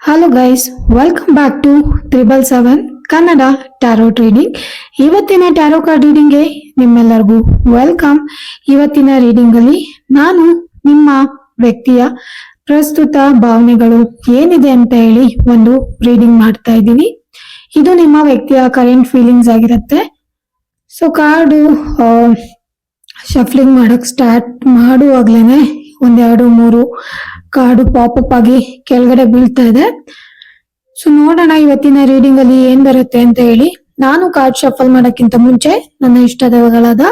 Hello guys welcome back to triple seven Kannada tarot reading ಇವತ್ತಿನ tarot card ರೀಡಿಂಗ್ಗೆ ನಿಮ್ಮೆಲ್ಲರಿಗೂ welcome ಇವತ್ತಿನ reading ಅಲ್ಲಿ ನಾನು ನಿಮ್ಮ ವ್ಯಕ್ತಿಯ ಪ್ರಸ್ತುತ ಭಾವನೆಗಳು ಏನಿದೆ ಅಂತ ಹೇಳಿ ಒಂದು ರೀಡಿಂಗ್ ಮಾಡ್ತಾ ಇದ್ದೀನಿ. ಇದು ನಿಮ್ಮ ವ್ಯಕ್ತಿಯ ಕರೆಂಟ್ ಫೀಲಿಂಗ್ಸ್ ಆಗಿರುತ್ತೆ. ಸೊ ಕಾರ್ಡು ಶಫ್ಲಿಂಗ್ ಮಾಡಕ್ ಸ್ಟಾರ್ಟ್ ಮಾಡುವಾಗ್ಲೇನೆ ಒಂದೆರಡು ಮೂರು ಕಾರ್ಡು ಪಾಪಪ್ ಆಗಿ ಕೆಳಗಡೆ ಬೀಳ್ತಾ ಇದೆ. ಸೊ ನೋಡೋಣ ಇವತ್ತಿನ ರೀಡಿಂಗ್ ಅಲ್ಲಿ ಏನ್ ಬರುತ್ತೆ ಅಂತ ಹೇಳಿ. ನಾನು ಕಾರ್ಡ್ ಶಫಲ್ ಮಾಡೋಕ್ಕಿಂತ ಮುಂಚೆ ನನ್ನ ಇಷ್ಟ ದೇವಗಳಾದ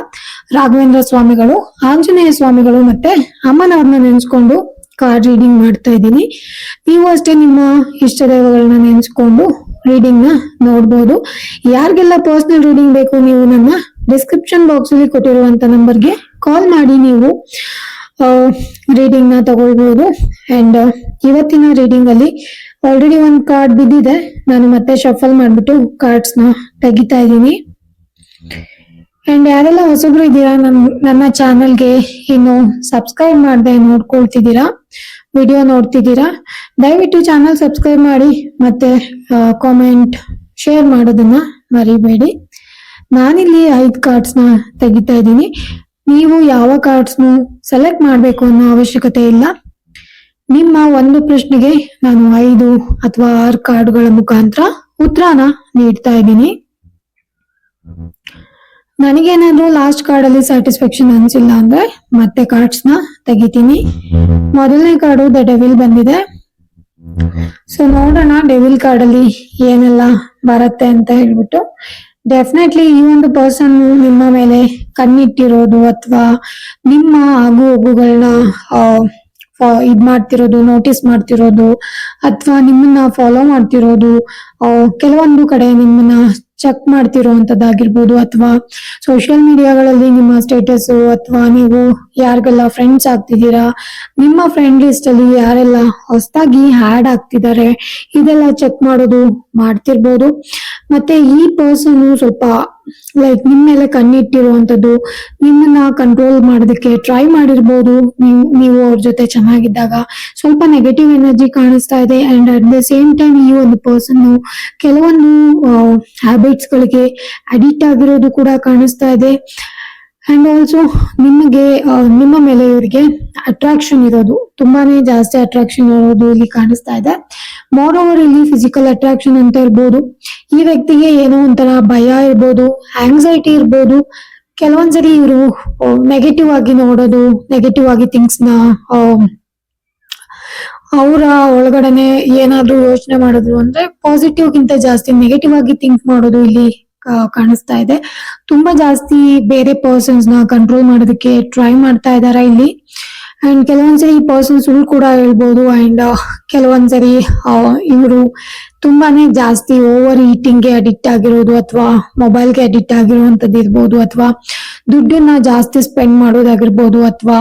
ರಾಘವೇಂದ್ರ ಸ್ವಾಮಿಗಳು, ಆಂಜನೇಯ ಸ್ವಾಮಿಗಳು ಮತ್ತೆ ಅಮ್ಮನವ್ರನ್ನ ನೆನೆಸ್ಕೊಂಡು ಕಾರ್ಡ್ ರೀಡಿಂಗ್ ಮಾಡ್ತಾ ಇದ್ದೀನಿ. ನೀವು ಅಷ್ಟೇ ನಿಮ್ಮ ಇಷ್ಟ ದೇವಗಳನ್ನ ನೆನೆಸ್ಕೊಂಡು ರೀಡಿಂಗ್ನ ನೋಡ್ಬೋದು. ಯಾರಿಗೆಲ್ಲ ಪರ್ಸನಲ್ ರೀಡಿಂಗ್ ಬೇಕು ನೀವು ನನ್ನ ಡಿಸ್ಕ್ರಿಪ್ಷನ್ ಬಾಕ್ಸ್ ಅಲ್ಲಿ ಕೊಟ್ಟಿರುವಂತ ನಂಬರ್ಗೆ ಕಾಲ್ ಮಾಡಿ ನೀವು. ರೀಡಿಂಗ್ನ ತಗೊಳ್ಬಹುದು ಅಂಡ್ ಇವತ್ತಿನ ರೀಡಿಂಗ್ ಅಲ್ಲಿ ಆಲ್ರೆಡಿ ಒಂದ್ ಕಾರ್ಡ್ ಬಿದ್ದಿದೆ. ನಾನು ಮತ್ತೆ ಶಫಲ್ ಮಾಡ್ಬಿಟ್ಟು ಕಾರ್ಡ್ಸ್ನ ತೆಗಿತಾ ಇದ್ದೀನಿ. ಅಂಡ್ ಯಾರೆಲ್ಲ ಹೊಸಬ್ರು ಇದ್ದೀರಾ ನನ್ ನನ್ನ ಚಾನಲ್ಗೆ ಇನ್ನು ಸಬ್ಸ್ಕ್ರೈಬ್ ಮಾಡದೆ ನೋಡ್ಕೊಳ್ತಿದ್ದೀರಾ ವಿಡಿಯೋ ನೋಡ್ತಿದ್ದೀರಾ, ದಯವಿಟ್ಟು ಚಾನಲ್ ಸಬ್ಸ್ಕ್ರೈಬ್ ಮಾಡಿ ಮತ್ತೆ ಕಾಮೆಂಟ್ ಶೇರ್ ಮಾಡೋದನ್ನ ಮರಿಬೇಡಿ. ನಾನಿಲ್ಲಿ ಐದು ಕಾರ್ಡ್ಸ್ನ ತೆಗಿತಾ ಇದ್ದೀನಿ. ನೀವು ಯಾವ ಕಾರ್ಡ್ಸ್ ಸೆಲೆಕ್ಟ್ ಮಾಡಬೇಕು ಅನ್ನೋ ಅವಶ್ಯಕತೆ ಇಲ್ಲ. ನಿಮ್ಮ ಒಂದು ಪ್ರಶ್ನೆಗೆ ನಾನು ಐದು ಅಥವಾ ಆರು ಕಾರ್ಡ್ಗಳ ಮುಖಾಂತರ ಉತ್ತರನ ನೀಡ್ತಾ ಇದ್ದೀನಿ. ನನಗೇನಾದ್ರೂ ಲಾಸ್ಟ್ ಕಾರ್ಡ್ ಅಲ್ಲಿ ಸ್ಯಾಟಿಸ್ಫ್ಯಾಕ್ಷನ್ ಅನ್ಸಿಲ್ಲ ಅಂದ್ರೆ ಮತ್ತೆ ಕಾರ್ಡ್ಸ್ನ ತೆಗಿತೀನಿ. ಮೊದಲನೇ ಕಾರ್ಡು ದ ಡೆವಿಲ್ ಬಂದಿದೆ. ಸೊ ನೋಡೋಣ ಡೆವಿಲ್ ಕಾರ್ಡ್ ಅಲ್ಲಿ ಏನೆಲ್ಲ ಬರುತ್ತೆ ಅಂತ ಹೇಳ್ಬಿಟ್ಟು. ಡೆಫಿನೆಟ್ಲಿ ಈ ಒಂದು ಪರ್ಸನ್ ನಿಮ್ಮ ಮೇಲೆ ಕಣ್ಣಿಟ್ಟಿರೋದು ಅಥವಾ ನಿಮ್ಮ ಆಗು ಹೋಗುಗಳನ್ನ ಇದ್ ಮಾಡ್ತಿರೋದು ನೋಟಿಸ್ ಮಾಡ್ತಿರೋದು ಅಥವಾ ನಿಮ್ಮನ್ನ ಫಾಲೋ ಮಾಡ್ತಿರೋದು ಕೆಲವೊಂದು ಕಡೆ ನಿಮ್ಮನ್ನ ಚೆಕ್ ಮಾಡ್ತಿರೋಂಥದ್ದಾಗಿರ್ಬೋದು ಅಥವಾ ಸೋಷಿಯಲ್ ಮೀಡಿಯಾಗಳಲ್ಲಿ ನಿಮ್ಮ ಸ್ಟೇಟಸ್ ಅಥವಾ ನೀವು ಯಾರಿಗೆಲ್ಲ ಫ್ರೆಂಡ್ಸ್ ಆಗ್ತಿದ್ದೀರಾ, ನಿಮ್ಮ ಫ್ರೆಂಡ್ ಲಿಸ್ಟ್ ಅಲ್ಲಿ ಯಾರೆಲ್ಲ ಹೊಸದಾಗಿ ಆಡ್ ಆಗ್ತಿದ್ದಾರೆ, ಇದೆಲ್ಲ ಚೆಕ್ ಮಾಡೋದು ಮಾಡ್ತಿರ್ಬೋದು. ಮತ್ತೆ ಈ ಪರ್ಸನ್ ಸ್ವಲ್ಪ ಲೈಕ್ ನಿಮ್ಮ ಮೇಲೆ ಕಣ್ಣಿಟ್ಟಿರುವಂತದ್ದು ನಿಮ್ಮನ್ನ ಕಂಟ್ರೋಲ್ ಮಾಡೋದಕ್ಕೆ ಟ್ರೈ ಮಾಡಿರ್ಬೋದು. ನೀವು ನೀವು ಅವ್ರ ಜೊತೆ ಚೆನ್ನಾಗಿದ್ದಾಗ ಸ್ವಲ್ಪ ನೆಗೆಟಿವ್ ಎನರ್ಜಿ ಕಾಣಿಸ್ತಾ ಇದೆ. And at the same time ಈ ಒಂದು ಪರ್ಸನ್ ಕೆಲವೊಂದು ಹ್ಯಾಬಿಟ್ಸ್ ಗಳಿಗೆ ಅಡಿಕ್ಟ್ ಆಗಿರೋದು ಕೂಡ ಕಾಣಿಸ್ತಾ ಇದೆ. ಅಂಡ್ ಆಲ್ಸೋ ನಿಮಗೆ ನಿಮ್ಮ ಮೇಲೆ ಇವರಿಗೆ ಅಟ್ರಾಕ್ಷನ್ ಇರೋದು, ತುಂಬಾನೇ ಜಾಸ್ತಿ ಅಟ್ರಾಕ್ಷನ್ ಇರೋದು ಇಲ್ಲಿ ಕಾಣಿಸ್ತಾ ಇದೆ. ಮೋರ್ ಇಲ್ಲಿ ಫಿಸಿಕಲ್ ಅಟ್ರಾಕ್ಷನ್ ಅಂತ ಇರ್ಬೋದು ಈ ವ್ಯಕ್ತಿಗೆ ಏನೋ ಒಂಥರ ಭಯ ಇರ್ಬೋದು ಆಂಗ್ಸೈಟಿ ಇರ್ಬೋದು ಕೆಲವೊಂದ್ಸರಿ ಇವರು ನೆಗೆಟಿವ್ ಆಗಿ ನೋಡೋದು ನೆಗೆಟಿವ್ ಆಗಿ ಥಿಂಗ್ಸ್ನ ಅವರ ಒಳಗಡೆನೆ ಏನಾದ್ರೂ ಯೋಚನೆ ಮಾಡೋದು ಅಂದ್ರೆ ಪಾಸಿಟಿವ್ ಗಿಂತ ಜಾಸ್ತಿ ನೆಗೆಟಿವ್ ಆಗಿ ಥಿಂಕ್ ಮಾಡೋದು ಇಲ್ಲಿ ಕಾಣಿಸ್ತಾ ಇದೆ ತುಂಬಾ ಜಾಸ್ತಿ ಬೇರೆ ಪರ್ಸನ್ಸ್ನ ಕಂಟ್ರೋಲ್ ಮಾಡೋದಕ್ಕೆ ಟ್ರೈ ಮಾಡ್ತಾ ಇದ್ದಾರೆ ಇಲ್ಲಿ ಅಂಡ್ ಕೆಲವೊಂದ್ಸರಿ ಈ ಪರ್ಸನ್ ಸುಳ್ಳು ಕೂಡ ಹೇಳ್ಬೋದು ಅಂಡ್ ಕೆಲವೊಂದ್ಸರಿ ಇವರು ತುಂಬಾನೇ ಜಾಸ್ತಿ ಓವರ್ಗೆ ಅಡಿಕ್ಟ್ ಆಗಿರೋದು ಅಥವಾ ಮೊಬೈಲ್ಗೆ ಅಡಿಕ್ಟ್ ಆಗಿರುವಂತದ್ದು ಇರ್ಬೋದು ಅಥವಾ ದುಡ್ಡನ್ನ ಜಾಸ್ತಿ ಸ್ಪೆಂಡ್ ಮಾಡೋದಾಗಿರ್ಬೋದು ಅಥವಾ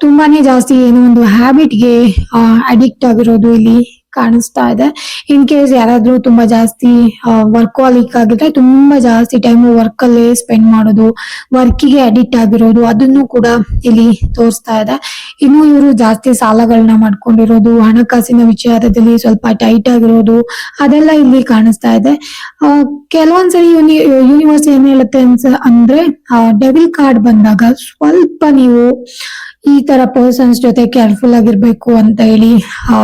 ತುಂಬಾನೇ ಜಾಸ್ತಿ ಏನೋ ಒಂದು ಹ್ಯಾಬಿಟ್ಗೆ ಅಡಿಕ್ಟ್ ಆಗಿರೋದು ಇಲ್ಲಿ ಕಾಣಿಸ್ತಾ ಇದೆ. ಇನ್ ಕೇಸ್ ಯಾರಾದ್ರೂ ತುಂಬಾ ಜಾಸ್ತಿ ವರ್ಕ್ ವರ್ಕಾಲಿಕ್ ಆಗಿದ್ರೆ ತುಂಬಾ ಜಾಸ್ತಿ ಟೈಮ್ ವರ್ಕ್ ಅಲ್ಲೇ ಸ್ಪೆಂಡ್ ಮಾಡೋದು ವರ್ಕಿಗೆ ಅಡಿಕ್ಟ್ ಆಗಿರೋದು ಅದನ್ನು ಕೂಡ ಇಲ್ಲಿ ತೋರಿಸ್ತಾ ಇದೆ. ಇನ್ನು ಇವರು ಜಾಸ್ತಿ ಸಾಲಗಳನ್ನ ಮಾಡ್ಕೊಂಡಿರೋದು ಹಣಕಾಸಿನ ವಿಚಾರದಲ್ಲಿ ಸ್ವಲ್ಪ ಟೈಟ್ ಆಗಿರೋದು ಅದೆಲ್ಲ ಇಲ್ಲಿ ಕಾಣಿಸ್ತಾ ಇದೆ. ಕೆಲವೊಂದ್ಸರಿ ಯೂನಿ ಯೂನಿವರ್ಸ್ ಏನ್ ಹೇಳುತ್ತೆ ಅನ್ಸ ಅಂದ್ರೆ ಡೆಬಿಟ್ ಕಾರ್ಡ್ ಬಂದಾಗ ಸ್ವಲ್ಪ ನೀವು ಈ ತರ ಪರ್ಸನ್ಸ್ ಜೊತೆ ಕೇರ್ಫುಲ್ ಆಗಿರ್ಬೇಕು ಅಂತ ಹೇಳಿ ಆ,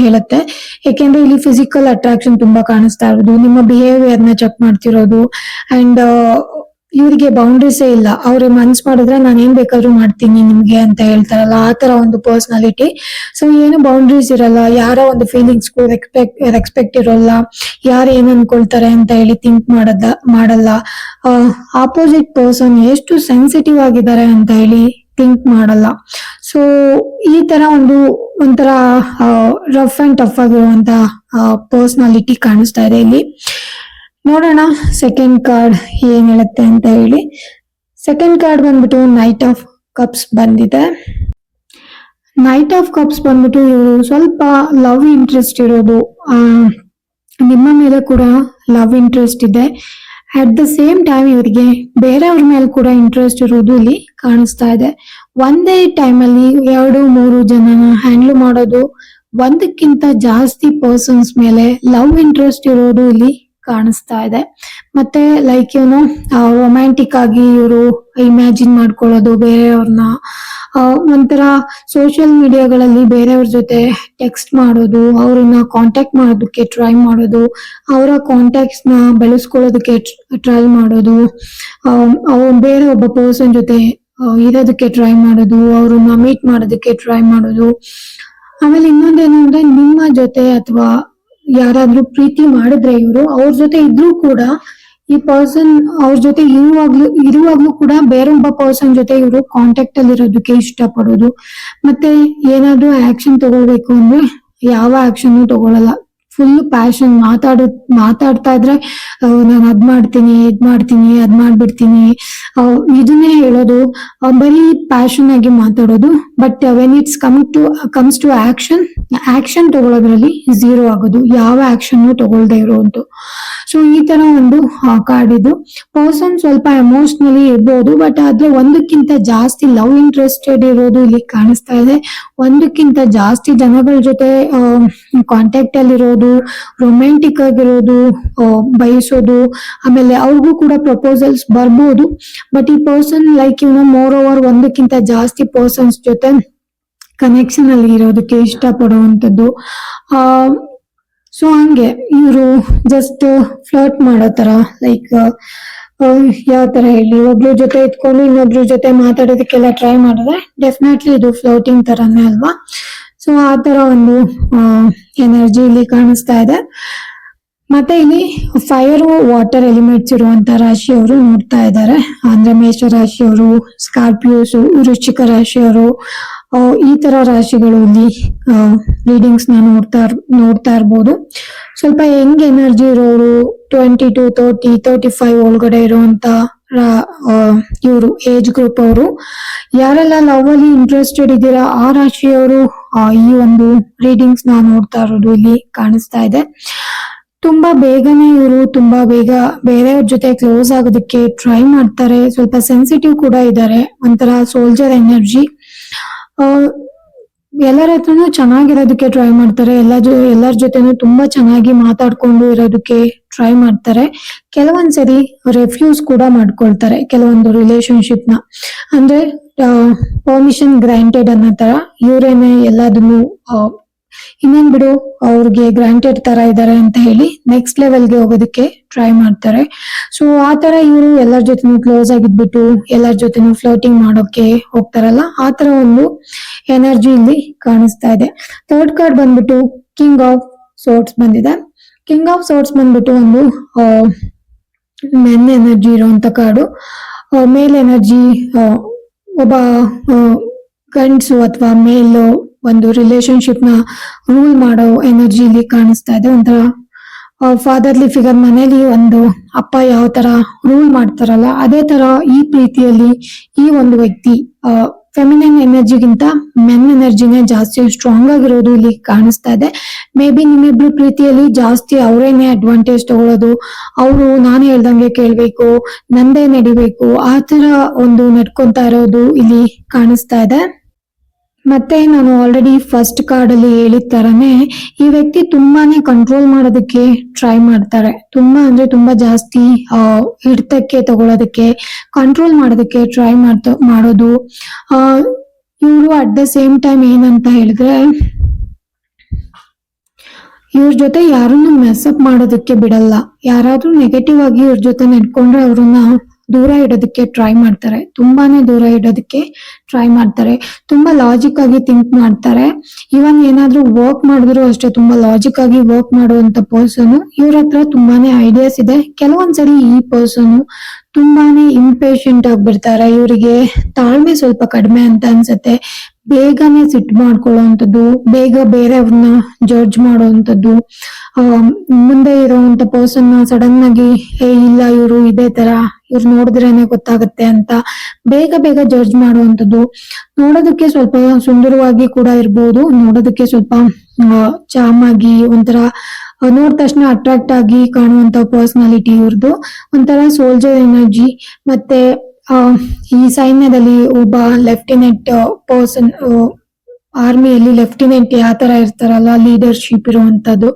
ಹೇಳುತ್ತೆ. ಯಾಕೆಂದ್ರೆ ಇಲ್ಲಿ ಫಿಸಿಕಲ್ ಅಟ್ರಾಕ್ಷನ್ ತುಂಬಾ ಕಾಣಿಸ್ತಾ ಇರೋದು. ನಿಮ್ಮ ಬಿಹೇವಿಯರ್ನ ಚೆಕ್ ಮಾಡ್ತಿರೋದು. ಅಂಡ್ ಇವರಿಗೆ ಬೌಂಡ್ರೀಸೇ ಇಲ್ಲ. ಅವ್ರಿಗೆ ಮನ್ಸ್ ಮಾಡಿದ್ರೆ ನಾನು ಏನ್ ಬೇಕಾದ್ರೂ ಮಾಡ್ತೀನಿ ನಿಮ್ಗೆ ಅಂತ ಹೇಳ್ತಾರಲ್ಲ, ಆ ತರ ಒಂದು ಪರ್ಸನಾಲಿಟಿ ಸೊ ಏನು ಬೌಂಡ್ರೀಸ್ ಇರಲ್ಲ. ಯಾರೋ ಒಂದು ಫೀಲಿಂಗ್ಸ್ ರೆಸ್ಪೆಕ್ಟ್ ರೆಸ್ಪೆಕ್ಟ್ ಇರೋಲ್ಲ. ಯಾರು ಏನ್ ಅನ್ಕೊಳ್ತಾರೆ ಅಂತ ಹೇಳಿ ಥಿಂಕ್ ಮಾಡದ, ಮಾಡಲ್ಲ. ಆಪೋಸಿಟ್ ಪರ್ಸನ್ ಎಷ್ಟು ಸೆನ್ಸಿಟಿವ್ ಆಗಿದ್ದಾರೆ ಅಂತ ಹೇಳಿ ಥಿಂಕ್ ಮಾಡಲ್ಲ. ಸೊ ಈ ತರ ಒಂದು, ಒಂಥರ ರಫ್ ಅಂಡ್ ಟಫ್ ಆಗಿರುವಂತ ಪರ್ಸ್ನಾಲಿಟಿ ಕಾಣಿಸ್ತಾ ಇದೆ ಇಲ್ಲಿ. ನೋಡೋಣ ಸೆಕೆಂಡ್ ಕಾರ್ಡ್ ಏನ್ ಹೇಳುತ್ತೆ ಅಂತ ಹೇಳಿ. ಸೆಕೆಂಡ್ ಕಾರ್ಡ್ ಬಂದ್ಬಿಟ್ಟು ನೈಟ್ ಆಫ್ ಕಪ್ಸ್ ಬಂದಿದೆ. ನೈಟ್ ಆಫ್ ಕಪ್ಸ್ ಬಂದ್ಬಿಟ್ಟು ಇವರು ಸ್ವಲ್ಪ ಲವ್ ಇಂಟ್ರೆಸ್ಟ್ ಇರೋದು. ನಿಮ್ಮ ಮೇಲೆ ಕೂಡ ಲವ್ ಇಂಟ್ರೆಸ್ಟ್ ಇದೆ. ಅಟ್ ದ ಸೇಮ್ ಟೈಮ್ ಇವರಿಗೆ ಬೇರೆಯವ್ರ ಮೇಲೆ ಕೂಡ ಇಂಟ್ರೆಸ್ಟ್ ಇರೋದು ಇಲ್ಲಿ ಕಾಣಿಸ್ತಾ ಇದೆ. ಒಂದೇ ಟೈಮ್ ಅಲ್ಲಿ ಎರಡು, ಮೂರು ಜನನ ಹ್ಯಾಂಡಲ್ ಮಾಡೋದು, ಒಂದಕ್ಕಿಂತ ಜಾಸ್ತಿ ಪರ್ಸನ್ಸ್ ಮೇಲೆ ಲವ್ ಇಂಟ್ರೆಸ್ಟ್ ಇರೋದು ಇಲ್ಲಿ ಕಾಣಿಸ್ತಾ ಇದೆ. ಮತ್ತೆ ಲೈಕ್ ಏನು ರೊಮ್ಯಾಂಟಿಕ್ ಆಗಿ ಇವರು ಇಮ್ಯಾಜಿನ್ ಮಾಡ್ಕೊಳ್ಳೋದು, ಬೇರೆಯವ್ರನ್ನ ಒಂಥರ ಸೋಷಿಯಲ್ ಮೀಡಿಯಾಗಳಲ್ಲಿ ಬೇರೆಯವ್ರ ಜೊತೆ ಟೆಕ್ಸ್ಟ್ ಮಾಡೋದು, ಅವ್ರನ್ನ ಕಾಂಟ್ಯಾಕ್ಟ್ ಮಾಡೋದಕ್ಕೆ ಟ್ರೈ ಮಾಡೋದು, ಅವರ ಕಾಂಟ್ಯಾಕ್ಟ್ಸ್ನ ಬೆಳೆಸ್ಕೊಳ್ಳೋದಕ್ಕೆ ಟ್ರೈ ಮಾಡೋದು ಬೇರೆ ಒಬ್ಬ ಪರ್ಸನ್ ಜೊತೆ ಇರೋದಕ್ಕೆ ಟ್ರೈ ಮಾಡೋದು, ಅವ್ರನ್ನ ಮೀಟ್ ಮಾಡೋದಕ್ಕೆ ಟ್ರೈ ಮಾಡೋದು. ಆಮೇಲೆ ಇನ್ನೊಂದೇನು ಅಂದ್ರೆ ನಿಮ್ಮ ಜೊತೆ ಅಥವಾ ಯಾರಾದ್ರೂ ಪ್ರೀತಿ ಮಾಡಿದ್ರೆ ಇವರು, ಅವ್ರ ಜೊತೆ ಇದ್ರೂ ಕೂಡ ಈ ಪರ್ಸನ್ ಅವ್ರ ಜೊತೆ ಇರುವಾಗ್ಲೂ ಇರುವಾಗ್ಲೂ ಕೂಡ ಬೇರೊಬ್ಬ ಪರ್ಸನ್ ಜೊತೆ ಇವರು ಕಾಂಟ್ಯಾಕ್ಟ್ ಅಲ್ಲಿ ಇರೋದಕ್ಕೆ ಇಷ್ಟಪಡೋದು. ಮತ್ತೆ ಏನಾದ್ರೂ ಆಕ್ಷನ್ ತಗೊಳ್ಬೇಕು ಅಂದ್ರೆ ಯಾವ ಆಕ್ಷನ್ ತಗೊಳಲ್ಲ. ಫುಲ್ ಪ್ಯಾಷನ್ ಮಾತಾಡ, ಮಾತಾಡ್ತಾ ಇದ್ರೆ ನಾನು ಅದ್ ಮಾಡ್ತೀನಿ, ಇದ್ ಮಾಡ್ತೀನಿ, ಅದ್ ಮಾಡ್ಬಿಡ್ತೀನಿ. ಇದನ್ನೇ ಹೇಳೋದು ಬರೀ ಪ್ಯಾಷನ್ ಆಗಿ ಮಾತಾಡೋದು but when it's come to comes to action action ತಗೊಳ್ಳೋದ್ರಲ್ಲಿ zero ಆಗೋದು, ಯಾವ ಆಕ್ಷನ್ ತಗೊಳ್ದೆ ಇರೋದು ಸೊ ಈ ತರ ಒಂದು ಕಾರ್ಡ್ ಇದು. ಪರ್ಸನ್ ಸ್ವಲ್ಪ ಎಮೋಷನಲಿ ಇರ್ಬೋದು ಬಟ್ ಆದ್ರೆ ಒಂದಕ್ಕಿಂತ ಜಾಸ್ತಿ ಲವ್ ಇಂಟ್ರೆಸ್ಟೆಡ್ ಇರೋದು ಇಲ್ಲಿ ಕಾಣಿಸ್ತಾ ಇದೆ. ಒಂದಕ್ಕಿಂತ ಜಾಸ್ತಿ ಜನಗಳ ಜೊತೆ ಕಾಂಟ್ಯಾಕ್ಟ್ ಅಲ್ಲಿ ಇರೋದು ರೊಮ್ಯಾಂಟಿಕ್ ಆಗಿರೋದು ಬಯಸೋದು, ಆಮೇಲೆ ಅವ್ರಿಗೂ ಕೂಡ ಪ್ರಪೋಸಲ್ಸ್ ಬರ್ಬೋದು. ಬಟ್ ಈ ಪರ್ಸನ್ ಲೈಕ್ ಇವನು ಮೋರ್ ಓವರ್ ಒಂದಕ್ಕಿಂತ ಜಾಸ್ತಿ ಪರ್ಸನ್ಸ್ ಜೊತೆ ಕನೆಕ್ಷನ್ ಅಲ್ಲಿ ಇರೋದಕ್ಕೆ ಇಷ್ಟಪಡುವಂಥದ್ದು. ಆ ಸೊ ಹಂಗೆ, ಇವರು ಜಸ್ಟ್ ಫ್ಲರ್ಟ್ ಮಾಡೋ ತರ ಲೈಕ್ ಯಾವ ತರ ಹೇಳಿ, ಒಬ್ರು ಜೊತೆ ಇದ್ಕೊಂಡು ಇನ್ನೊಬ್ರ ಜೊತೆ ಮಾತಾಡೋದಕ್ಕೆಲ್ಲ ಟ್ರೈ ಮಾಡಿದ್ರೆ ಡೆಫಿನೆಟ್ಲಿ ಇದು ಫ್ಲೋಟಿಂಗ್ ತರಾನೇ ಅಲ್ವಾ? ಸೊ ಆ ತರ ಒಂದು ಎನರ್ಜಿ ಇಲ್ಲಿ ಕಾಣಿಸ್ತಾ ಇದೆ. ಮತ್ತೆ ಇಲ್ಲಿ ಫೈರ್ ವಾಟರ್ ಎಲಿಮೆಂಟ್ಸ್ ಇರುವಂತ ರಾಶಿಯವರು ನೋಡ್ತಾ ಇದ್ದಾರೆ. ಅಂದ್ರೆ ಮೇಷ ರಾಶಿಯವರು ಸ್ಕಾರ್ಪಿಯೋಸ್ ವೃಶ್ಚಿಕ ರಾಶಿಯವರು ಈ ತರ ರಾಶಿಗಳು ಇಲ್ಲಿ ರೀಡಿಂಗ್ಸ್ನ ನೋಡ್ತಾ ನೋಡ್ತಾ ಇರ್ಬೋದು. ಸ್ವಲ್ಪ ಹೆಂಗ್ ಎನರ್ಜಿ ಇರೋರು twenty two thirty thirty five ಒಳಗಡೆ ಇರುವಂತ ಇವರು ಏಜ್ ಗ್ರೂಪ್ ಅವರು. ಯಾರೆಲ್ಲ ಲವ್ ಅಲ್ಲಿ ಇಂಟ್ರೆಸ್ಟೆಡ್ ಇದ್ದೀರಾ, ಆ ರಾಶಿಯವರು ಈ ಒಂದು ರೀಡಿಂಗ್ಸ್ನ ನೋಡ್ತಾ ಇರೋದು ಇಲ್ಲಿ ಕಾಣಿಸ್ತಾ ಇದೆ. ತುಂಬಾ ಬೇಗನೆ ಇವರು, ತುಂಬಾ ಬೇಗ ಬೇರೆಯವ್ರ ಜೊತೆ ಕ್ಲೋಸ್ ಆಗೋದಕ್ಕೆ ಟ್ರೈ ಮಾಡ್ತಾರೆ. ಸ್ವಲ್ಪ ಸೆನ್ಸಿಟಿವ್ ಕೂಡ ಇದ್ದಾರೆ. ಒಂಥರ ಸೋಲ್ಜರ್ ಎನರ್ಜಿ ಎಲ್ಲರ ಹತ್ರನು ಚೆನ್ನಾಗಿರೋದಕ್ಕೆ ಟ್ರೈ ಮಾಡ್ತಾರೆ. ಎಲ್ಲ ಎಲ್ಲರ ಜೊತೆನು ತುಂಬಾ ಚೆನ್ನಾಗಿ ಮಾತಾಡ್ಕೊಂಡು ಇರೋದಕ್ಕೆ ಟ್ರೈ ಮಾಡ್ತಾರೆ. ಕೆಲವೊಂದ್ಸರಿ ರೆಫ್ಯೂಸ್ ಕೂಡ ಮಾಡ್ಕೊಳ್ತಾರೆ ಕೆಲವೊಂದು ರಿಲೇಶನ್ಶಿಪ್ನ. ಅಂದ್ರೆ ಪರ್ಮಿಷನ್ ಗ್ರಾಂಟೆಡ್ ಅನ್ನೋ ತರ ಇವರೇನೆ ಎಲ್ಲದನ್ನು ಇನ್ನೇನ್ ಬಿಡು, ಅವ್ರಿಗೆ ಗ್ರಾಂಟೆಡ್ ತರ ಇದಾರೆ ಅಂತ ಹೇಳಿ ನೆಕ್ಸ್ಟ್ ಲೆವೆಲ್ಗೆ ಹೋಗೋದಕ್ಕೆ ಟ್ರೈ ಮಾಡ್ತಾರೆ. ಸೊ ಆ ತರ ಇವರು ಎಲ್ಲರ ಜೊತೆನೂ ಕ್ಲೋಸ್ ಆಗಿದ್ಬಿಟ್ಟು, ಎಲ್ಲರ ಜೊತೆನೂ ಫ್ಲೋಟಿಂಗ್ ಮಾಡೋಕೆ ಹೋಗ್ತಾರಲ್ಲ, ಆ ತರ ಒಂದು ಎನರ್ಜಿ ಇಲ್ಲಿ ಕಾಣಿಸ್ತಾ ಇದೆ. ಥರ್ಡ್ ಕಾರ್ಡ್ ಬಂದ್ಬಿಟ್ಟು ಕಿಂಗ್ ಆಫ್ ಸೋರ್ಟ್ಸ್ ಬಂದಿದೆ. ಕಿಂಗ್ ಆಫ್ ಸೋರ್ಟ್ಸ್ ಬಂದ್ಬಿಟ್ಟು ಒಂದು ಮೆನ್ ಎನರ್ಜಿ ಇರುವಂತ ಕಾರ್ಡು ಮೇಲ್ ಎನರ್ಜಿ ಒಬ್ಬ ಗಂಡ್ಸು ಅಥವಾ ಮೇಲ್ ಒಂದು ರಿಲೇಶನ್ಶಿಪ್ನ ರೂಲ್ ಮಾಡೋ ಎನರ್ಜಿ ಇಲ್ಲಿ ಕಾಣಿಸ್ತಾ ಇದೆ. ಒಂಥರ ಫಾದರ್ಲಿ ಫಿಗರ್ ಮನೇಲಿ ಒಂದು ಅಪ್ಪ ಯಾವ ತರ ರೂಲ್ ಮಾಡ್ತಾರಲ್ಲ, ಅದೇ ತರ ಈ ಪ್ರೀತಿಯಲ್ಲಿ ಈ ಒಂದು ವ್ಯಕ್ತಿ ಫೆಮಿನನ್ ಎನರ್ಜಿಗಿಂತ ಮೆನ್ ಎನರ್ಜಿನೇ ಜಾಸ್ತಿ ಸ್ಟ್ರಾಂಗ್ ಆಗಿರೋದು ಇಲ್ಲಿ ಕಾಣಿಸ್ತಾ ಇದೆ. ಮೇ ಬಿ ನಿಮ್ಮಿಬ್ರು ಪ್ರೀತಿಯಲ್ಲಿ ಜಾಸ್ತಿ ಅವರೇನೆ ಅಡ್ವಾಂಟೇಜ್ ತಗೊಳ್ಳೋದು, ಅವರು ನಾನು ಹೇಳ್ದಂಗೆ ಕೇಳ್ಬೇಕು, ನಂದೇ ನಡಿಬೇಕು, ಆ ತರ ಒಂದು ನಡ್ಕೊಂತ ಇರೋದು ಇಲ್ಲಿ ಕಾಣಿಸ್ತಾ ಇದೆ. ಮತ್ತೆ ನಾನು ಆಲ್ರೆಡಿ ಫಸ್ಟ್ ಕಾರ್ಡ್ ಅಲ್ಲಿ ಹೇಳಿದ ತರನೇ ಈ ವ್ಯಕ್ತಿ ತುಂಬಾನೇ ಕಂಟ್ರೋಲ್ ಮಾಡೋದಕ್ಕೆ ಟ್ರೈ ಮಾಡ್ತಾರೆ. ತುಂಬಾ ಅಂದ್ರೆ ತುಂಬಾ ಜಾಸ್ತಿ ಹಿಡ್ತಕ್ಕೆ ತಗೊಳ್ಳೋದಕ್ಕೆ ಕಂಟ್ರೋಲ್ ಮಾಡೋದಕ್ಕೆ ಟ್ರೈ ಮಾಡ್ತ, ಮಾಡೋದು. ಇವರು ಅಟ್ ದ ಸೇಮ್ ಟೈಮ್ ಏನಂತ ಹೇಳಿದ್ರೆ, ಇವ್ರ ಜೊತೆ ಯಾರನ್ನು ಮೆಸ್ಅಪ್ ಮಾಡೋದಕ್ಕೆ ಬಿಡಲ್ಲ. ಯಾರಾದ್ರೂ ನೆಗೆಟಿವ್ ಆಗಿ ಇವ್ರ ಜೊತೆ ನಡ್ಕೊಂಡ್ರೆ ಅವ್ರನ್ನ ದೂರ ಇಡೋದಕ್ಕೆ ಟ್ರೈ ಮಾಡ್ತಾರೆ. ತುಂಬಾನೇ ದೂರ ಇಡೋದಕ್ಕೆ ಟ್ರೈ ಮಾಡ್ತಾರೆ. ತುಂಬಾ ಲಾಜಿಕ್ ಆಗಿ ಥಿಂಕ್ ಮಾಡ್ತಾರೆ. ಇವನ್ ಏನಾದ್ರೂ ವರ್ಕ್ ಮಾಡಿದ್ರು ಅಷ್ಟೇ, ತುಂಬಾ ಲಾಜಿಕ್ ಆಗಿ ವರ್ಕ್ ಮಾಡುವಂತ ಪರ್ಸನ್ ಇವ್ರ ಹತ್ರ ತುಂಬಾನೇ ಐಡಿಯಾಸ್ ಇದೆ. ಕೆಲವೊಂದ್ಸರಿ ಈ ಪರ್ಸನ್ ತುಂಬಾನೇ ಇಂಪೇಷಂಟ್ ಆಗ್ಬಿಡ್ತಾರೆ. ಇವರಿಗೆ ತಾಳ್ಮೆ ಸ್ವಲ್ಪ ಕಡಿಮೆ ಅಂತ ಅನ್ಸತ್ತೆ. ಬೇಗನೆ ಸಿಟ್ಟು ಮಾಡ್ಕೊಳ್ಳುವಂಥದ್ದು, ಬೇಗ ಬೇರೆಯವ್ರನ್ನ ಜಡ್ಜ್ ಮಾಡುವಂಥದ್ದು ಮುಂದೆ ಇರೋವಂತ ಪರ್ಸನ್ ಸಡನ್ ಆಗಿ, ಏ, ಇಲ್ಲ ಇವರು ಇದೇ ತರ, ಇವ್ರು ನೋಡಿದ್ರೇನೆ ಗೊತ್ತಾಗುತ್ತೆ ಅಂತ ಬೇಗ ಬೇಗ ಜಡ್ಜ್ ಮಾಡುವಂಥದ್ದು. ನೋಡೋದಕ್ಕೆ ಸ್ವಲ್ಪ ಸುಂದರವಾಗಿ ಕೂಡ ಇರ್ಬೋದು. ನೋಡೋದಕ್ಕೆ ಸ್ವಲ್ಪ ಚಾಮ್ ಆಗಿ ಒಂಥರ ನೋಡಿದ ನೋಡ್ ತಕ್ಷಣ ಅಟ್ರಾಕ್ಟ್ ಆಗಿ ಕಾಣುವಂತ ಪರ್ಸನಾಲಿಟಿ ಇವ್ರದ್ದು ಒಂಥರ ಸೋಲ್ಜರ್ ಎನರ್ಜಿ ಮತ್ತೆ ಈ ಸೈನ್ಯದಲ್ಲಿ ಒಬ್ಬ ಲೆಫ್ಟಿನೆಂಟ್ ಪರ್ಸನ್ ಆರ್ಮಿಯಲ್ಲಿ ಲೆಫ್ಟಿನೆಂಟ್ ಯಾವ ತರ ಇರ್ತಾರಲ್ಲ, ಲೀಡರ್ಶಿಪ್ ಇರುವಂತದ್ದು,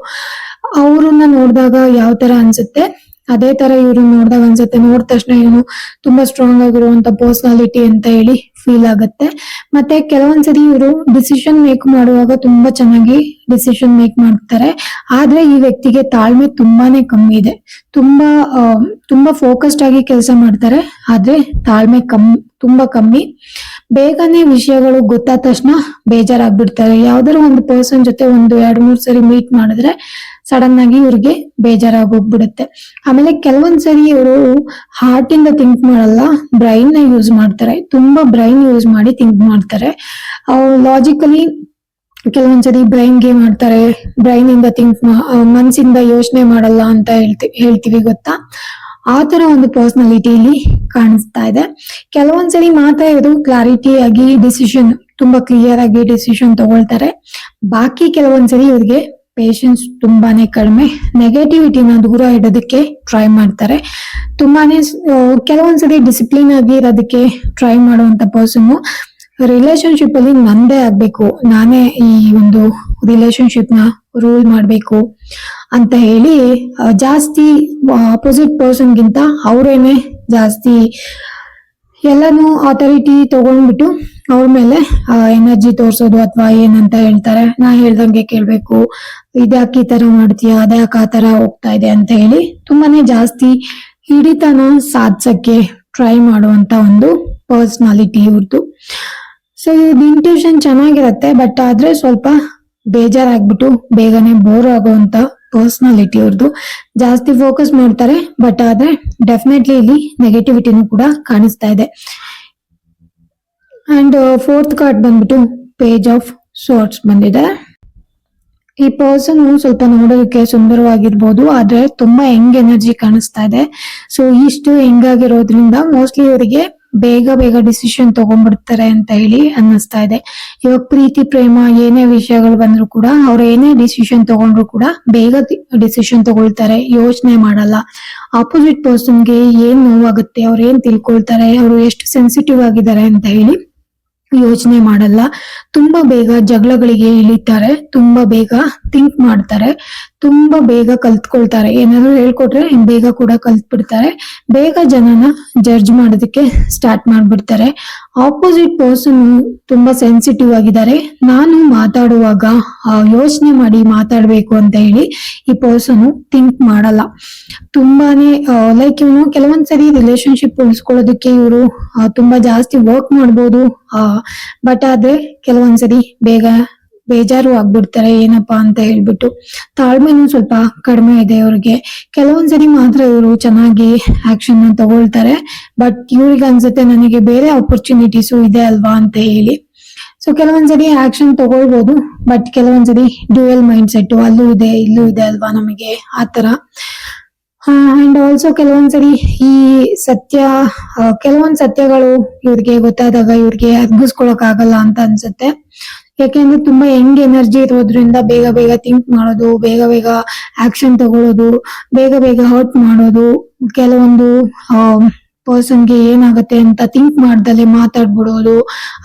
ಅವ್ರನ್ನ ನೋಡಿದಾಗ ಯಾವ ತರ ಅನ್ಸುತ್ತೆ? ಅದೇ ತರ ಇವ್ರನ್ನ ನೋಡಿದಾಗ ಅನ್ಸುತ್ತೆ. ನೋಡಿದ ತಕ್ಷಣ ಇವನು ತುಂಬಾ ಸ್ಟ್ರಾಂಗ್ ಆಗಿರುವಂತ ಪರ್ಸನಾಲಿಟಿ ಅಂತ ಹೇಳಿ ಫೀಲ್ ಆಗುತ್ತೆ. ಮತ್ತೆ ಕೆಲವೊಂದ್ಸರಿ ಇವರು ಡಿಸಿಷನ್ ಮೇಕ್ ಮಾಡುವಾಗ ತುಂಬಾ ಚೆನ್ನಾಗಿ ಡಿಸಿಷನ್ ಮೇಕ್ ಮಾಡ್ತಾರೆ. ಆದ್ರೆ ಈ ವ್ಯಕ್ತಿಗೆ ತಾಳ್ಮೆ ತುಂಬಾನೇ ಕಮ್ಮಿ ಇದೆ. ತುಂಬಾ ತುಂಬಾ ಫೋಕಸ್ಡ್ ಆಗಿ ಕೆಲಸ ಮಾಡ್ತಾರೆ. ಆದ್ರೆ ತಾಳ್ಮೆ ಕಮ್ಮಿ ತುಂಬಾ ಕಮ್ಮಿ. ಬೇಗನೆ ವಿಷಯಗಳು ಗೊತ್ತಾದ ತಕ್ಷಣ ಬೇಜಾರಾಗ್ಬಿಡ್ತಾರೆ. ಯಾವ್ದಾರು ಒಂದು ಪರ್ಸನ್ ಜೊತೆ ಒಂದು ಎರಡ್, ಮೂರ್ ಸರಿ ಮೀಟ್ ಮಾಡಿದ್ರೆ ಸಡನ್ ಆಗಿ ಇವ್ರಿಗೆ ಬೇಜಾರಾಗೋಗ್ಬಿಡುತ್ತೆ. ಆಮೇಲೆ ಕೆಲವೊಂದ್ ಸರಿ ಇವರು ಹಾರ್ಟ್ ಇಂದ ಥಿಂಕ್ ಮಾಡಲ್ಲ ಬ್ರೈನ್ನ ಯೂಸ್ ಮಾಡ್ತಾರೆ. ತುಂಬಾ ಬ್ರೈನ್ ಯೂಸ್ ಮಾಡಿ ಥಿಂಕ್ ಮಾಡ್ತಾರೆ. ಲಾಜಿಕಲಿ ಕೆಲವೊಂದ್ಸರಿ ಬ್ರೈನ್ ಗೇಮ್ ಮಾಡ್ತಾರೆ ಬ್ರೈನ್ ಇಂದ ಥಿಂಕ್ ಮನ್ಸಿಂದ ಯೋಚನೆ ಮಾಡಲ್ಲ ಅಂತ ಹೇಳ್ತಿ, ಹೇಳ್ತೀವಿ ಗೊತ್ತಾ? ಆ ತರ ಒಂದು ಪರ್ಸನಾಲಿಟಿ ಇಲ್ಲಿ ಕಾಣಿಸ್ತಾ ಇದೆ. ಕೆಲವೊಂದ್ಸರಿ ಮಾತ್ರ ಇವರು ಕ್ಲಾರಿಟಿ ಆಗಿ ಡಿಸಿಷನ್ ತುಂಬಾ ಕ್ಲಿಯರ್ ಆಗಿ ಡಿಸಿಷನ್ ತಗೊಳ್ತಾರೆ. ಬಾಕಿ ಕೆಲವೊಂದ್ಸರಿ ಇವ್ರಿಗೆ ಪೇಷನ್ಸ್ ತುಂಬಾನೇ ಕಡಿಮೆ. ನೆಗೆಟಿವಿಟಿನ ದೂರ ಇಡೋದಕ್ಕೆ ಟ್ರೈ ಮಾಡ್ತಾರೆ. ತುಂಬಾನೇ ಕೆಲವೊಂದ್ಸರಿ ಡಿಸಿಪ್ಲಿನ್ ಆಗಿ ಇರೋದಕ್ಕೆ ಟ್ರೈ ಮಾಡುವಂತ ಪರ್ಸನ್ ರಿಲೇಶನ್ಶಿಪ್ ಅಲ್ಲಿ ನಂದೇ ಆಗ್ಬೇಕು. ನಾನೇ ಈ ಒಂದು ರಿಲೇಶನ್ಶಿಪ್ನ ರೂಲ್ ಮಾಡ್ಬೇಕು. ಅಂತ ಹೇಳಿ ಜಾಸ್ತಿ ಅಪೋಸಿಟ್ ಪರ್ಸನ್ ಗಿಂತ ಅವರೇನೆ ಜಾಸ್ತಿ ಎಲ್ಲಾನು ಅಥಾರಿಟಿ ತಗೊಂಡ್ಬಿಟ್ಟು ಅವ್ರ ಮೇಲೆ ಎನರ್ಜಿ ತೋರ್ಸೋದು ಅಥವಾ ಏನಂತ ಹೇಳ್ತಾರೆ. ನಾ ಹೇಳ್ದಂಗೆ ಕೇಳ್ಬೇಕು. ಇದ್ಯಾಕೆ ಈ ತರ ಮಾಡ್ತೀಯ? ಅದ್ಯಾಕೆ ಆ ತರ ಹೋಗ್ತಾ ಇದೆ ಅಂತ ಹೇಳಿ ತುಂಬಾನೇ ಜಾಸ್ತಿ ಹಿಡಿತನ ಸಾಧ್ಸಕ್ಕೆ ಟ್ರೈ ಮಾಡುವಂತ ಒಂದು ಪರ್ಸ್ನಾಲಿಟಿ ಇವ್ರದ್ದು ಸೊ ಇವ್ರದ್ದು ಇಂಟ್ಯೂಷನ್ ಚೆನ್ನಾಗಿರತ್ತೆ ಬಟ್ ಆದ್ರೆ ಸ್ವಲ್ಪ ಬೇಜಾರಾಗ್ಬಿಟ್ಟು ಬೇಗನೆ ಬೋರ್ ಆಗುವಂತ ಪರ್ಸನಾಲಿಟಿ ಅವ್ರದ್ದು ಜಾಸ್ತಿ ಫೋಕಸ್ ಮಾಡ್ತಾರೆ ಬಟ್ ಆದ್ರೆ ಡೆಫಿನೆಟ್ಲಿ ಇಲ್ಲಿ ನೆಗೆಟಿವಿಟಿನೂ ಕೂಡ ಕಾಣಿಸ್ತಾ ಇದೆ. ಅಂಡ್ ಫೋರ್ತ್ ಕಾರ್ಡ್ ಬಂದ್ಬಿಟ್ಟು ಪೇಜ್ ಆಫ್ ಸೋರ್ಟ್ಸ್ ಬಂದಿದೆ. ಈ ಪರ್ಸನ್ ಸ್ವಲ್ಪ ನೋಡೋದಕ್ಕೆ ಸುಂದರವಾಗಿರ್ಬೋದು, ಆದ್ರೆ ತುಂಬಾ ಯಂಗ್ ಎನರ್ಜಿ ಕಾಣಿಸ್ತಾ ಇದೆ. ಸೊ ಇಷ್ಟು ಯಂಗ್ ಆಗಿರೋದ್ರಿಂದ ಮೋಸ್ಟ್ಲಿ ಇವರಿಗೆ ಬೇಗ ಬೇಗ ಡಿಸಿಷನ್ ತಗೊಂಡ್ಬಿಡ್ತಾರೆ ಅಂತ ಹೇಳಿ ಅನ್ನಿಸ್ತಾ ಇದೆ. ಇವಾಗ ಪ್ರೀತಿ, ಪ್ರೇಮ ಏನೇ ವಿಷಯಗಳು ಬಂದ್ರು ಕೂಡ ಅವ್ರು ಏನೇ ಡಿಸಿಷನ್ ತಗೊಂಡ್ರು ಕೂಡ ಬೇಗ ಡಿಸಿಷನ್ ತಗೊಳ್ತಾರೆ, ಯೋಚನೆ ಮಾಡಲ್ಲ. ಆಪೋಸಿಟ್ ಪರ್ಸನ್ಗೆ ಏನ್ ನೋವಾಗುತ್ತೆ, ಅವ್ರು ಏನ್ ತಿಳ್ಕೊಳ್ತಾರೆ, ಅವರು ಎಷ್ಟು ಸೆನ್ಸಿಟಿವ್ ಆಗಿದ್ದಾರೆ ಅಂತ ಹೇಳಿ ಯೋಚನೆ ಮಾಡಲ್ಲ. ತುಂಬಾ ಬೇಗ ಜಗಳಗಳಿಗೆ ಇಳಿತಾರೆ, ತುಂಬಾ ಬೇಗ ಥಿಂಕ್ ಮಾಡ್ತಾರೆ. ತುಂಬಾ ಬೇಗ ಕಲ್ತ್ಕೊಳ್ತಾರೆ. ಏನಾದ್ರು ಹೇಳ್ಕೊಟ್ರೆ ಬೇಗ ಕೂಡ ಕಲ್ತ್ಬಿಡ್ತಾರೆ. ಬೇಗ ಜನನ ಜಡ್ಜ್ ಮಾಡೋದಕ್ಕೆ ಸ್ಟಾರ್ಟ್ ಮಾಡ್ಬಿಡ್ತಾರೆ. ಆಪೋಸಿಟ್ ಪರ್ಸನ್ ತುಂಬಾ ಸೆನ್ಸಿಟಿವ್ ಆಗಿದ್ದಾರೆ. ನಾನು ಮಾತಾಡುವಾಗ ಯೋಚನೆ ಮಾಡಿ ಮಾತಾಡ್ಬೇಕು ಅಂತ ಹೇಳಿ ಈ ಪರ್ಸನ್ ಥಿಂಕ್ ಮಾಡಲ್ಲ. ತುಂಬಾನೇ ಲೈಕ್ ಇವನು ಕೆಲವೊಂದ್ಸರಿ ರಿಲೇಶನ್ಶಿಪ್ ಉಳಿಸ್ಕೊಳ್ಳೋದಕ್ಕೆ ಇವರು ತುಂಬಾ ಜಾಸ್ತಿ ವರ್ಕ್ ಮಾಡ್ಬೋದು ಬಟ್ ಆದ್ರೆ ಕೆಲವೊಂದ್ಸರಿ ಬೇಗ ಬೇಜಾರು ಆಗ್ಬಿಡ್ತಾರೆ, ಏನಪ್ಪಾ ಅಂತ ಹೇಳ್ಬಿಟ್ಟು. ತಾಳ್ಮೆನೂ ಸ್ವಲ್ಪ ಕಡಿಮೆ ಇದೆ ಇವ್ರಿಗೆ ಕೆಲವೊಂದ್ಸರಿ ಮಾತ್ರ ಇವರು ಚೆನ್ನಾಗಿ ಆಕ್ಷನ್ ತಗೊಳ್ತಾರೆ. ಬಟ್ ಇವ್ರಿಗೆ ಅನ್ಸುತ್ತೆ ನನಗೆ ಬೇರೆ ಆಪರ್ಚುನಿಟೀಸು ಇದೆ ಅಲ್ವಾ ಅಂತ ಹೇಳಿ. ಸೊ ಕೆಲವೊಂದ್ಸರಿ ಆಕ್ಷನ್ ತಗೊಳ್ಬೋದು ಬಟ್ ಕೆಲವೊಂದ್ಸರಿ ಡ್ಯೂಯಲ್ ಮೈಂಡ್ ಸೆಟ್ ಅಲ್ಲೂ ಇದೆ, ಇಲ್ಲೂ ಇದೆ ಅಲ್ವಾ ನಮಗೆ ಆತರ ಅಂಡ್ ಆಲ್ಸೋ ಕೆಲವೊಂದ್ಸರಿ ಈ ಸತ್ಯ ಕೆಲವೊಂದ್ ಸತ್ಯಗಳು ಇವ್ರಿಗೆ ಗೊತ್ತಾದಾಗ ಇವ್ರಿಗೆ ಅರ್ಗಿಸ್ಕೊಳಕ್ ಆಗಲ್ಲ ಅಂತ ಅನ್ಸುತ್ತೆ. ಯಾಕೆಂದ್ರೆ ತುಂಬಾ ಯಂಗ್ ಎನರ್ಜಿ ಇರೋದ್ರಿಂದ ಬೇಗ ಬೇಗ ಥಿಂಕ್ ಮಾಡೋದು, ಬೇಗ ಬೇಗ ಆಕ್ಷನ್ ತಗೊಳ್ಳೋದು ಬೇಗ ಬೇಗ ಹರ್ಟ್ ಮಾಡೋದು, ಕೆಲವೊಂದು ಪರ್ಸನ್ಗೆ ಏನಾಗುತ್ತೆ ಅಂತ ಥಿಂಕ್ ಮಾಡ್ದಲೆ ಮಾತಾಡ್ಬಿಡೋದು.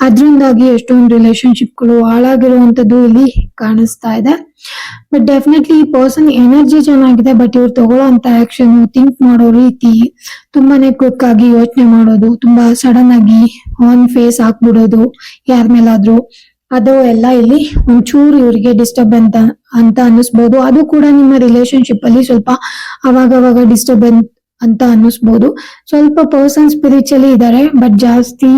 ಅದರಿಂದಾಗಿ ಎಷ್ಟೊಂದು ರಿಲೇಶನ್ಶಿಪ್ಗಳು ಹಾಳಾಗಿರುವಂತದ್ದು ಇಲ್ಲಿ ಕಾಣಿಸ್ತಾ ಇದೆ. ಬಟ್ ಡೆಫಿನೆಟ್ಲಿ ಈ ಪರ್ಸನ್ ಎನರ್ಜಿ ಚೆನ್ನಾಗಿದೆ ಬಟ್ ಇವ್ರು ತಗೊಳ್ಳೋ ಅಂತ ಆಕ್ಷನ್ ಥಿಂಕ್ ಮಾಡೋ ರೀತಿ ತುಂಬಾನೇ ಕ್ವಿಕ್ ಆಗಿ ಯೋಚನೆ ಮಾಡೋದು, ತುಂಬಾ ಸಡನ್ ಆಗಿ ಆನ್ ಫೇಸ್ ಹಾಕ್ಬಿಡೋದು, ಯಾರ ಮೇಲಾದ್ರೂ. ಅದು ಎಲ್ಲ ಇಲ್ಲಿ ಒಂಚೂರು ಇವರಿಗೆ ಡಿಸ್ಟರ್ಬ್ ಅಂತ ಅಂತ ಅನ್ನಿಸ್ಬೋದು. ಅದು ಕೂಡ ನಿಮ್ಮ ರಿಲೇಶನ್ಶಿಪ್ ಅಲ್ಲಿ ಸ್ವಲ್ಪ ಅವಾಗ ಅವಾಗ ಡಿಸ್ಟರ್ಬೆನ್ಸ್ ಅಂತ ಅನ್ನಿಸ್ಬೋದು. ಸ್ವಲ್ಪ ಪರ್ಸನ್ ಸ್ಪಿರಿಚುಲಿ ಇದ್ದಾರೆ ಬಟ್ ಜಾಸ್ತಿ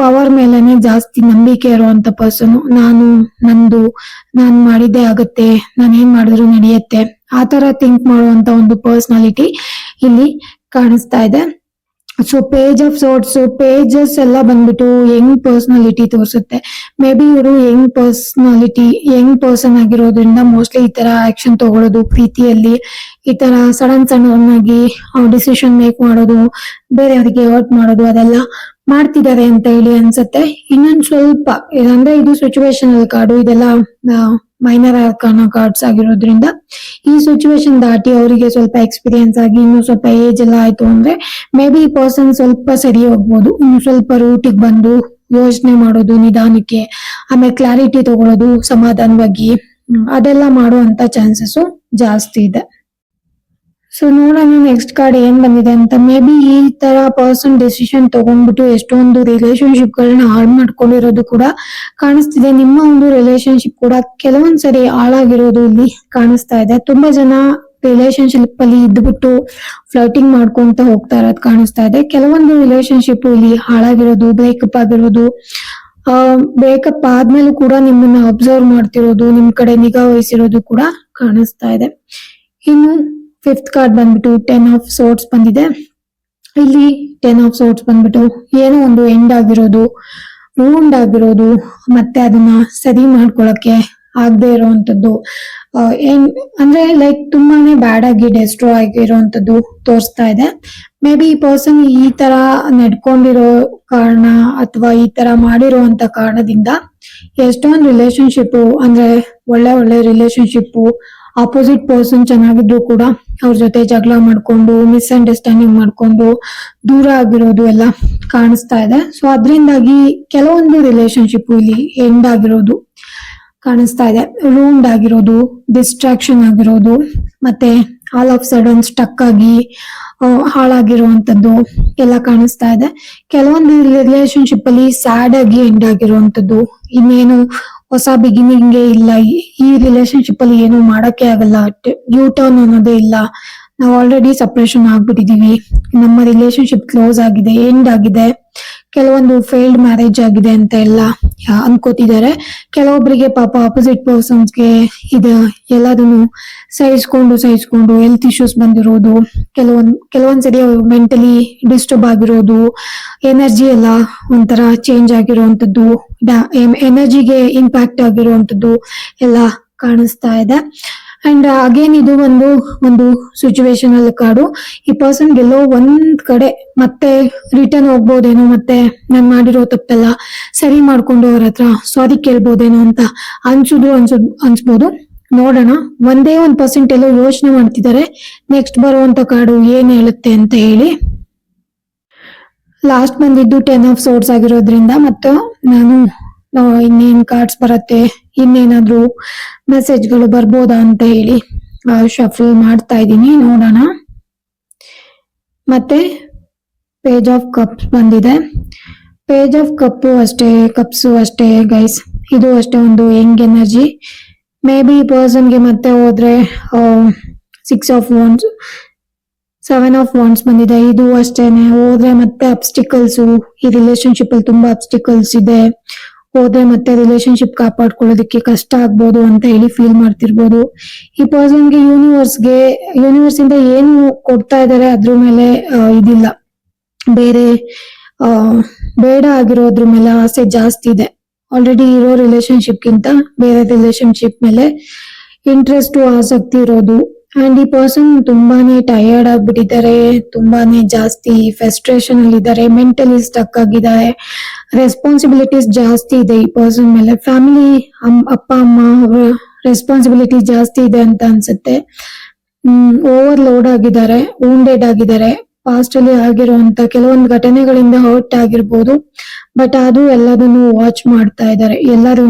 ಪವರ್ ಮೇಲೆನೆ ಜಾಸ್ತಿ ನಂಬಿಕೆ ಇರುವಂತ ಪರ್ಸನ್ ನಾನು, ನಂದು, ನಾನು ಮಾಡಿದ್ದೆ ಆಗತ್ತೆ, ನಾನು ಏನ್ ಮಾಡಿದ್ರು ನಡೆಯುತ್ತೆ. ಆ ತರ ಥಿಂಕ್ ಮಾಡುವಂತ ಒಂದು ಪರ್ಸನಾಲಿಟಿ ಇಲ್ಲಿ ಕಾಣಿಸ್ತಾ ಇದೆ. So page of swords pages ಎಲ್ಲ ಬಂದ್ಬಿಟ್ಟು ಯಂಗ್ ಪರ್ಸನಾಲಿಟಿ ತೋರಿಸುತ್ತೆ. ಮೇ ಬಿ ಇವರು ಯಂಗ್ ಪರ್ಸನಾಲಿಟಿ ಯಂಗ್ ಪರ್ಸನ್ ಆಗಿರೋದ್ರಿಂದ ಮೋಸ್ಟ್ಲಿ ಈ ತರ ಆಕ್ಷನ್ ತಗೊಳ್ಳೋದು ಪ್ರೀತಿಯಲ್ಲಿ ಈ ತರ ಸಡನ್ ಸಡನ್ ಆಗಿ ಡಿಸಿಷನ್ ಮೇಕ್ ಮಾಡೋದು, ಬೇರೆಯವರಿಗೆ ಹರ್ಟ್ ಮಾಡೋದು ಅದೆಲ್ಲ ಮಾಡ್ತಿದ್ದಾರೆ ಅಂತ ಹೇಳಿ ಅನ್ಸುತ್ತೆ. ಇನ್ನೊಂದ್ ಸ್ವಲ್ಪ ಅಂದ್ರೆ ಇದು ಸಿಚುವೇಶನ್ ಕಾರ್ಡು ಇದೆಲ್ಲ ಮೈನರ್ ಆರ್ಕಾನ ಕಾರ್ಡ್ಸ್ ಆಗಿರೋದ್ರಿಂದ ಈ ಸಿಚುವೇಶನ್ ದಾಟಿ ಅವರಿಗೆ ಸ್ವಲ್ಪ ಎಕ್ಸ್ಪೀರಿಯನ್ಸ್ ಆಗಿ ಇನ್ನು ಸ್ವಲ್ಪ ಏಜ್ ಎಲ್ಲ ಆಯ್ತು ಅಂದ್ರೆ ಮೇ ಬಿ ಪರ್ಸನ್ ಸ್ವಲ್ಪ ಸರಿ ಹೋಗ್ಬೋದು. ಇನ್ನು ಸ್ವಲ್ಪ ರೂಟಿಗೆ ಬಂದು ಯೋಚನೆ ಮಾಡೋದು, ನಿಧಾನಕ್ಕೆ, ಆಮೇಲೆ ಕ್ಲಾರಿಟಿ ತಗೊಳ್ಳೋದು ಸಮಾಧಾನವಾಗಿ ಅದೆಲ್ಲ ಮಾಡುವಂತ ಚಾನ್ಸಸ್ ಜಾಸ್ತಿ ಇದೆ. ಸೊ ನೋಡೋಣ ನೆಕ್ಸ್ಟ್ ಕಾರ್ಡ್ ಏನ್ ಬಂದಿದೆ ಅಂತ. ಮೇ ಬಿ ಈ ತರ ಪರ್ಸನ್ ಡೆಸಿಷನ್ ತಗೊಂಡ್ಬಿಟ್ಟು ಎಷ್ಟೊಂದು ರಿಲೇಶನ್ಶಿಪ್ ಗಳನ್ನ ಹಾಳು ಮಾಡ್ಕೊಂಡಿರೋದು ಕೂಡ ಕಾಣಿಸ್ತಿದೆ. ನಿಮ್ಮ ಒಂದು ರಿಲೇಶನ್ಶಿಪ್ ಕೂಡ ಕೆಲವೊಂದ್ಸರಿ ಹಾಳಾಗಿರೋದು ಇಲ್ಲಿ ಕಾಣಿಸ್ತಾ ಇದೆ. ತುಂಬಾ ಜನ ರಿಲೇಶನ್ಶಿಪ್ ಅಲ್ಲಿ ಇದ್ಬಿಟ್ಟು ಫ್ಲೈಟಿಂಗ್ ಮಾಡ್ಕೊಂತ ಹೋಗ್ತಾ ಇರೋದು ಕಾಣಿಸ್ತಾ ಇದೆ. ಕೆಲವೊಂದು ರಿಲೇಶನ್ಶಿಪ್ ಇಲ್ಲಿ ಹಾಳಾಗಿರೋದು ಬ್ರೇಕಪ್ ಆಗಿರೋದು ಬ್ರೇಕಪ್ ಆದ್ಮೇಲೂ ಕೂಡ ನಿಮ್ಮನ್ನ ಅಬ್ಸರ್ವ್ ಮಾಡ್ತಿರೋದು, ನಿಮ್ ಕಡೆ ನಿಗಾ ವಹಿಸಿರೋದು ಕೂಡ ಕಾಣಿಸ್ತಾ ಇದೆ. ಇನ್ನು ಫಿಫ್ತ್ ಕಾರ್ಡ್ ಬಂದ್ಬಿಟ್ಟು ಟೆನ್ ಆಫ್ ಸೋರ್ಟ್ಸ್ ಬಂದಿದೆ. ಇಲ್ಲಿ ಟೆನ್ ಆಫ್ ಸೋರ್ಟ್ಸ್ ಬಂದ್ಬಿಟ್ಟು ಏನೋ ಒಂದು ಎಂಡ್ ಆಗಿರೋದು ರೂಂಡ್ ಆಗಿರೋದು, ಮತ್ತೆ ಅದನ್ನ ಸರಿ ಮಾಡ್ಕೊಳಕ್ಕೆ ಆಗದೆ ಇರೋವಂಥದ್ದು. ಏನ್, ಅಂದ್ರೆ ಲೈಕ್ ತುಂಬಾನೇ ಬ್ಯಾಡ್ ಆಗಿ ಡೆಸ್ಟ್ರೋ ಆಗಿರೋವಂಥದ್ದು ತೋರಿಸ್ತಾ ಇದೆ. ಮೇ ಬಿ ಈ ಪರ್ಸನ್ ಈ ತರ ನಡ್ಕೊಂಡಿರೋ ಕಾರಣ ಅಥವಾ ಈ ತರ ಮಾಡಿರುವಂತ ಕಾರಣದಿಂದ ಎಷ್ಟೊಂದು ರಿಲೇಶನ್ಶಿಪ್ ಅಂದ್ರೆ ಒಳ್ಳೆ ಒಳ್ಳೆ ರಿಲೇಶನ್ಶಿಪ್ ಆಪೋಸಿಟ್ ಪರ್ಸನ್ ಚೆನ್ನಾಗಿದ್ರು ಕೂಡ ಅವ್ರ ಜೊತೆ ಜಗಳ ಮಾಡ್ಕೊಂಡು ಮಿಸ್ಅಂಡರ್ಸ್ಟ್ಯಾಂಡಿಂಗ್ ಮಾಡ್ಕೊಂಡು ದೂರ ಆಗಿರೋದು ಎಲ್ಲ ಕಾಣಿಸ್ತಾ ಇದೆ. ಸೊ ಅದರಿಂದಾಗಿ ಕೆಲವೊಂದು ರಿಲೇಶನ್ಶಿಪ್ ಇಲ್ಲಿ ಎಂಡ್ ಆಗಿರೋದು ಕಾಣಿಸ್ತಾ ಇದೆ. ರೂಮ್ಡ್ ಆಗಿರೋದು ಡಿಸ್ಟ್ರಾಕ್ಷನ್ ಆಗಿರೋದು, ಮತ್ತೆ ಆಲ್ ಆಫ್ ಸಡನ್ ಸ್ಟಕ್ ಆಗಿ ಹಾಳಾಗಿರುವಂತದ್ದು ಎಲ್ಲ ಕಾಣಿಸ್ತಾ ಇದೆ. ಕೆಲವೊಂದು ರಿಲೇಶನ್ಶಿಪ್ ಅಲ್ಲಿ ಸ್ಯಾಡ್ ಆಗಿ ಎಂಡ್ ಆಗಿರುವಂತದ್ದು ಇನ್ನೇನು ಹೊಸ ಬಿಗಿನಿಂಗ್ ಇಲ್ಲ. ಈ- ರಿಲೇಶನ್ಶಿಪ್ ಅಲ್ಲಿ ಏನು ಮಾಡಕ್ಕೆ ಆಗಲ್ಲ. ಯೂ ಟರ್ನ್ ಅನ್ನೋದೇ ಇಲ್ಲ. ನಾವು ಆಲ್ರೆಡಿ ಸಪ್ರೇಷನ್ ಆಗ್ಬಿಟ್ಟಿದೀವಿ. ನಮ್ಮ ರಿಲೇಶನ್ಶಿಪ್ ಕ್ಲೋಸ್ ಆಗಿದೆ ಎಂಡ್ ಆಗಿದೆ. ಕೆಲವೊಂದು ಫೇಲ್ಡ್ ಮ್ಯಾರೇಜ್ ಆಗಿದೆ ಅಂತ ಎಲ್ಲ ಅನ್ಕೋತಿದ್ದಾರೆ. ಕೆಲವೊಬ್ಬರಿಗೆ ಪಾಪ ಆಪೋಸಿಟ್ ಪರ್ಸನ್ಸ್ಗೆ ಇದು ಎಲ್ಲದನ್ನು ಸಹಿಸ್ಕೊಂಡು ಸಹಿಸ್ಕೊಂಡು ಹೆಲ್ತ್ ಇಶ್ಯೂಸ್ ಬಂದಿರೋದು, ಕೆಲವೊಂದು ಕೆಲವೊಂದ್ಸರಿ ಮೆಂಟಲಿ ಡಿಸ್ಟರ್ಬ್ ಆಗಿರೋದು ಎನರ್ಜಿ ಎಲ್ಲ ಒಂಥರ ಚೇಂಜ್ ಆಗಿರುವಂಥದ್ದು ಎನರ್ಜಿಗೆ ಇಂಪ್ಯಾಕ್ಟ್ ಆಗಿರುವಂಥದ್ದು ಎಲ್ಲ ಕಾಣಿಸ್ತಾ ಇದೆ. ಅಂಡ್ ಅಗೇನ್ ಇದು ಒಂದು ಒಂದು ಸಿಚುವೇಶನ್ ಅಲ್ಲಿ ಕಾಡು. ಈ ಪರ್ಸನ್ ಗೆಲ್ಲೋ ಒಂದ್ ಕಡೆ ಮತ್ತೆ ರಿಟರ್ನ್ ಹೋಗ್ಬೋದೇನೋ ಮತ್ತೆ ನಾನು ಮಾಡಿರೋ ತಪ್ಪೆಲ್ಲ ಸರಿ ಮಾಡ್ಕೊಂಡು ಅವ್ರ ಹತ್ರ ಸಾರಿ ಕೇಳ್ಬೋದೇನೋ ಅಂತ ಅನ್ಸುದು ಅನ್ಸು, ಅನ್ಸ್ಬೋದು. ನೋಡೋಣ. ಒಂದೇ ಒಂದ್ ಪರ್ಸೆಂಟ್ ಎಲ್ಲೋ ಯೋಚನೆ ಮಾಡ್ತಿದ್ದಾರೆ ನೆಕ್ಸ್ಟ್ ಬರುವಂತ ಕಾರ್ಡು ಏನ್ ಹೇಳುತ್ತೆ ಅಂತ ಹೇಳಿ. ಲಾಸ್ಟ್ ಬಂದಿದ್ದು ಟೆನ್ ಆಫ್ ಸೋರ್ಸ್ ಆಗಿರೋದ್ರಿಂದ ಮತ್ತು ನಾನು ಇನ್ನೇನ್ ಕಾರ್ಡ್ಸ್ ಬರತ್ತೆ? ಇನ್ನೇನಾದ್ರೂ ಮೆಸೇಜ್ಗಳು ಬರ್ಬೋದಾ ಅಂತ ಹೇಳಿ ಶಫಲ್ ಮಾಡ್ತಾ ಇದ್ದೀನಿ, ನೋಡೋಣ. ಮತ್ತೆ ಪೇಜ್ ಆಫ್ ಕಪ್ಸ್ ಬಂದಿದೆ. ಪೇಜ್ ಆಫ್ ಕಪ್ಪು ಅಷ್ಟೇ ಕಪ್ಸು ಅಷ್ಟೇ ಗೈಸ್ ಇದು ಅಷ್ಟೇ ಒಂದು ಯಂಗ್ ಎನರ್ಜಿ ಮೇ ಬಿ ಪರ್ಸನ್ಗೆ ಮತ್ತೆ ಹೋದ್ರೆ six of wands seven of wands ಬಂದಿದೆ. ಇದು ಅಷ್ಟೇನೆ. ಹೋದ್ರೆ ಮತ್ತೆ ಅಬ್ಸ್ಟಿಕಲ್ಸ್ ಈ ರಿಲೇಶನ್ಶಿಪ್ ಅಲ್ಲಿ ತುಂಬಾ ಅಬ್ಸ್ಟಿಕಲ್ಸ್ ಇದೆ. ಹೋದ್ರೆ ಮತ್ತೆ ರಿಲೇಶನ್ಶಿಪ್ ಕಾಪಾಡ್ಕೊಳ್ಳೋದಕ್ಕೆ ಕಷ್ಟ ಆಗ್ಬೋದು ಅಂತ ಹೇಳಿ ಫೀಲ್ ಮಾಡ್ತಿರ್ಬೋದು. ಈ ಪರ್ಸನ್ಗೆ ಯೂನಿವರ್ಸ್ಗೆ ಯೂನಿವರ್ಸ್ ಇಂದ ಏನು ಕೊಡ್ತಾ ಇದಾರೆ ಅದ್ರ ಮೇಲೆ ಇದಿಲ್ಲ. ಬೇರೆ ಬೇಡ ಆಗಿರೋದ್ರ ಮೇಲೆ ಆಸೆ ಜಾಸ್ತಿ ಇದೆ. ಆಲ್ರೆಡಿ ಇರೋ ರಿಲೇಶನ್ಶಿಪ್ ಗಿಂತ ಬೇರೆ ರಿಲೇಶನ್ಶಿಪ್ ಮೇಲೆ ಇಂಟ್ರೆಸ್ಟ್ ಆಸಕ್ತಿ ಇರೋದು ಅಂಡ್ ಈ ಪರ್ಸನ್ ತುಂಬಾನೇ ಟಯರ್ಡ್ ಆಗ್ಬಿಟ್ಟಿದ್ದಾರೆ, ತುಂಬಾನೇ ಜಾಸ್ತಿ ಫ್ರಸ್ಟ್ರೇಷನ್ ಅಲ್ಲಿ ಇದ್ದಾರೆ ಮೆಂಟಲಿ ಸ್ಟಕ್ ಆಗಿದ್ದಾರೆ ರೆಸ್ಪಾನ್ಸಿಬಿಲಿಟೀಸ್ ಜಾಸ್ತಿ ಇದೆ ಈ ಪರ್ಸನ್ ಮೇಲೆ. ಫ್ಯಾಮಿಲಿ ಅಪ್ಪ, ಅಮ್ಮ ಅವರ ರೆಸ್ಪಾನ್ಸಿಬಿಲಿಟಿ ಜಾಸ್ತಿ ಇದೆ ಅಂತ ಅನ್ಸುತ್ತೆ. ಓವರ್ ಲೋಡ್ ಆಗಿದ್ದಾರೆ, wounded ಆಗಿದ್ದಾರೆ ಪಾಸ್ಟ್ ಅಲ್ಲಿ ಆಗಿರುವಂತ ಕೆಲವೊಂದು ಘಟನೆಗಳಿಂದ ಹರ್ಟ್ ಆಗಿರ್ಬೋದು ಬಟ್ ಅದು ಎಲ್ಲದನ್ನು ವಾಚ್ ಮಾಡ್ತಾ ಇದ್ದಾರೆ. ಎಲ್ಲರೂ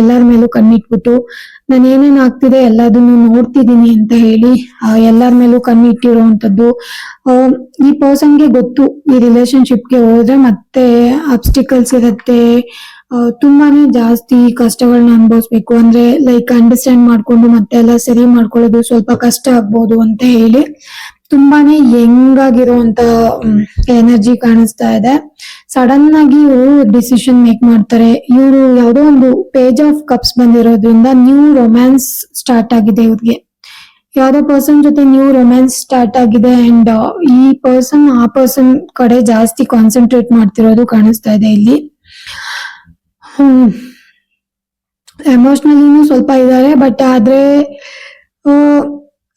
ಎಲ್ಲರ ಮೇಲೂ ಕಣ್ಣಿಟ್ಬಿಟ್ಟು ನಾನು ಏನೇನ್ ಆಗ್ತಿದೆ ಎಲ್ಲದನ್ನು ನೋಡ್ತಿದ್ದೀನಿ ಅಂತ ಹೇಳಿ ಎಲ್ಲರ ಮೇಲೂ ಕಣ್ಣಿಟ್ಟಿರುವಂತದ್ದು ಈ ಪರ್ಸನ್ಗೆ ಗೊತ್ತು ಈ ರಿಲೇಶನ್ಶಿಪ್ಗೆ ಹೋದ್ರೆ ಮತ್ತೆ ಅಬ್ಸ್ಟಿಕಲ್ಸ್ ಇರುತ್ತೆ. ತುಂಬಾನೇ ಜಾಸ್ತಿ ಕಷ್ಟಗಳನ್ನ ಅನುಭವಿಸ್ಬೇಕು. ಅಂದ್ರೆ ಲೈಕ್ ಅಂಡರ್ಸ್ಟ್ಯಾಂಡ್ ಮಾಡ್ಕೊಂಡು ಮತ್ತೆ ಎಲ್ಲ ಸರಿ ಮಾಡ್ಕೊಳ್ಳೋದು ಸ್ವಲ್ಪ ಕಷ್ಟ ಆಗ್ಬೋದು ಅಂತ ಹೇಳಿ. ತುಂಬಾನೇ ಯಂಗ್ ಆಗಿರುವಂತ ಎನರ್ಜಿ ಕಾಣಿಸ್ತಾ ಇದೆ. ಸಡನ್ ಆಗಿ ಇವರು ಡಿಸಿಷನ್ ಮೇಕ್ ಮಾಡ್ತಾರೆ. ಇವರು ಯಾವುದೋ ಒಂದು ಪೇಜ್ ಆಫ್ ಕಪ್ಸ್ ಬಂದಿರೋದ್ರಿಂದ ನ್ಯೂ ರೊಮ್ಯಾನ್ಸ್ ಸ್ಟಾರ್ಟ್ ಆಗಿದೆ ಇವ್ರಿಗೆ. ಯಾವ್ದೋ ಪರ್ಸನ್ ಜೊತೆ ನ್ಯೂ ರೊಮ್ಯಾನ್ಸ್ ಸ್ಟಾರ್ಟ್ ಆಗಿದೆ ಅಂಡ್ ಈ ಪರ್ಸನ್ ಆ ಪರ್ಸನ್ ಕಡೆ ಜಾಸ್ತಿ ಕಾನ್ಸಂಟ್ರೇಟ್ ಮಾಡ್ತಿರೋದು ಕಾಣಿಸ್ತಾ ಇದೆ ಇಲ್ಲಿ. ಎಮೋಷನಲಿನೂ ಸ್ವಲ್ಪ ಇದ್ದಾರೆ ಬಟ್ ಆದ್ರೆ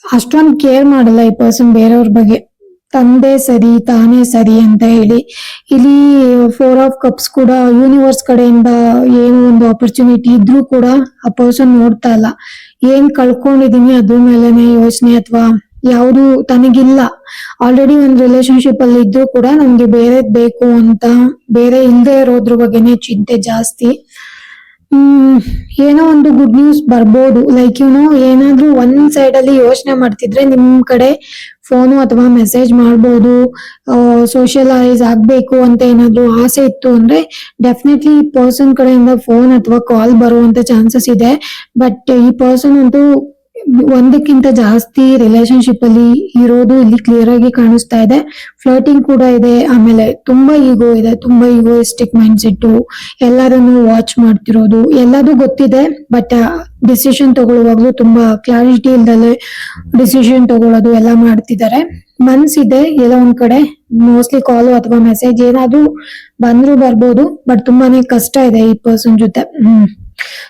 ಅಷ್ಟೊಂದು ಕೇರ್ ಮಾಡಲ್ಲ ಈ ಪರ್ಸನ್ ಬೇರೆಯವ್ರ ಬಗ್ಗೆ. ತಂದೆ ಸರಿ, ತಾನೇ ಸರಿ ಅಂತ ಹೇಳಿ. ಇಲ್ಲಿ ಫೋರ್ ಆಫ್ ಕಪ್ಸ್ ಕೂಡ ಯೂನಿವರ್ಸ್ ಕಡೆಯಿಂದ ಏನು ಒಂದು ಆಪರ್ಚುನಿಟಿ ಇದ್ರೂ ಕೂಡ ಆ ಪರ್ಸನ್ ನೋಡ್ತಾ ಇಲ್ಲ. ಏನ್ ಕಳ್ಕೊಂಡಿದೀನಿ ಅದ್ರ ಮೇಲೆನೆ ಯೋಚನೆ ಅಥವಾ ಯಾವುದು ತನಗಿಲ್ಲ. ಆಲ್ರೆಡಿ ಒಂದು ರಿಲೇಶನ್ಶಿಪ್ ಅಲ್ಲಿ ಇದ್ರೂ ಕೂಡ ನಮ್ಗೆ ಬೇರೆ ಬೇಕು ಅಂತ, ಬೇರೆ ಇಲ್ಲದೆ ಇರೋದ್ರ ಬಗ್ಗೆನೇ ಚಿಂತೆ ಜಾಸ್ತಿ. ಏನೋ ಒಂದು ಗುಡ್ ನ್ಯೂಸ್ ಬರ್ಬೋದು. ಲೈಕ್ ಯುನೋ ಏನಾದ್ರೂ ಒಂದ್ ಸೈಡ್ ಅಲ್ಲಿ ಯೋಚನೆ ಮಾಡ್ತಿದ್ರೆ ನಿಮ್ ಕಡೆ ಫೋನು ಅಥವಾ ಮೆಸೇಜ್ ಮಾಡ್ಬೋದು. ಸೋಷಿಯಲೈಸ್ ಆಗ್ಬೇಕು ಅಂತ ಏನಾದ್ರು ಆಸೆ ಇತ್ತು ಅಂದ್ರೆ ಡೆಫಿನೆಟ್ಲಿ ಈ ಪರ್ಸನ್ ಕಡೆಯಿಂದ ಫೋನ್ ಅಥವಾ ಕಾಲ್ ಬರುವಂತ ಚಾನ್ಸಸ್ ಇದೆ. ಬಟ್ ಈ ಪರ್ಸನ್ ಅಂತೂ ಒಂದಕ್ಕಿಂತ ಜಾಸ್ತಿ ರಿಲೇಶನ್ಶಿಪ್ ಅಲ್ಲಿ ಇರೋದು ಇಲ್ಲಿ ಕ್ಲಿಯರ್ ಆಗಿ ಕಾಣಿಸ್ತಾ ಇದೆ. ಫ್ಲರ್ಟಿಂಗ್ ಕೂಡ ಇದೆ, ಆಮೇಲೆ ತುಂಬಾ ಈಗೋ ಇದೆ, ತುಂಬಾ ಈಗೋಯಿಸ್ಟಿಕ್ ಮೈಂಡ್ ಸೆಟ್ ಎಲ್ಲರನ್ನು ವಾಚ್ ಮಾಡ್ತಿರೋದು, ಎಲ್ಲದೂ ಗೊತ್ತಿದೆ ಬಟ್ ಡಿಸಿಷನ್ ತಗೊಳ್ಳುವಾಗ್ಲೂ ತುಂಬಾ ಕ್ಲಾರಿಟಿ ಇಲ್ದಲೆ ಡಿಸಿಷನ್ ತಗೊಳ್ಳೋದು ಎಲ್ಲ ಮಾಡ್ತಿದ್ದಾರೆ. ಮನ್ಸಿದೆ, ಎಲ್ಲ ಒಂದ್ ಕಡೆ ಮೋಸ್ಟ್ಲಿ ಕಾಲ್ ಅಥವಾ ಮೆಸೇಜ್ ಏನಾದ್ರೂ ಬಂದ್ರು ಬರ್ಬೋದು ಬಟ್ ತುಂಬಾನೇ ಕಷ್ಟ ಇದೆ ಈ ಪರ್ಸನ್ ಜೊತೆ.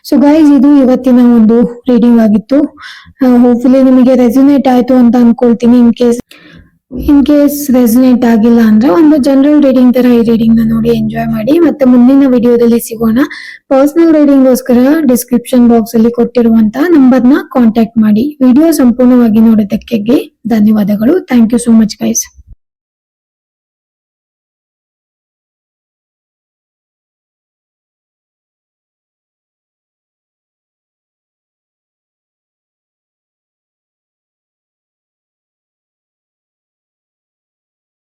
ಸೊ ಗೈಸ್ ಇದು ಇವತ್ತಿನ ಒಂದು ರೀಡಿಂಗ್ ಆಗಿತ್ತು. ಹೋಪ್ಫುಲಿ ನಿಮಗೆ ರೆಸಿನೇಟ್ ಆಯ್ತು ಅಂತ ಅನ್ಕೊಳ್ತೀನಿ in case in case resonate ಆಗಿಲ್ಲ ಅಂದ್ರೆ ಒಂದು ಜನರಲ್ ರೀಡಿಂಗ್ ತರ ಈ ರೀಡಿಂಗ್ನ ನೋಡಿ ಎಂಜಾಯ್ ಮಾಡಿ. ಮತ್ತೆ ಮುಂದಿನ ವಿಡಿಯೋದಲ್ಲಿ ಸಿಗೋಣ. ಪರ್ಸನಲ್ ರೀಡಿಂಗ್ ಗೋಸ್ಕರ ಡಿಸ್ಕ್ರಿಪ್ಷನ್ ಬಾಕ್ಸ್ ಅಲ್ಲಿ ಕೊಟ್ಟಿರುವಂತಹ ನಂಬರ್ನ ಕಾಂಟ್ಯಾಕ್ಟ್ ಮಾಡಿ. ವಿಡಿಯೋ ಸಂಪೂರ್ಣವಾಗಿ ನೋಡೋದಕ್ಕೆ ಧನ್ಯವಾದಗಳು. Thank you so much guys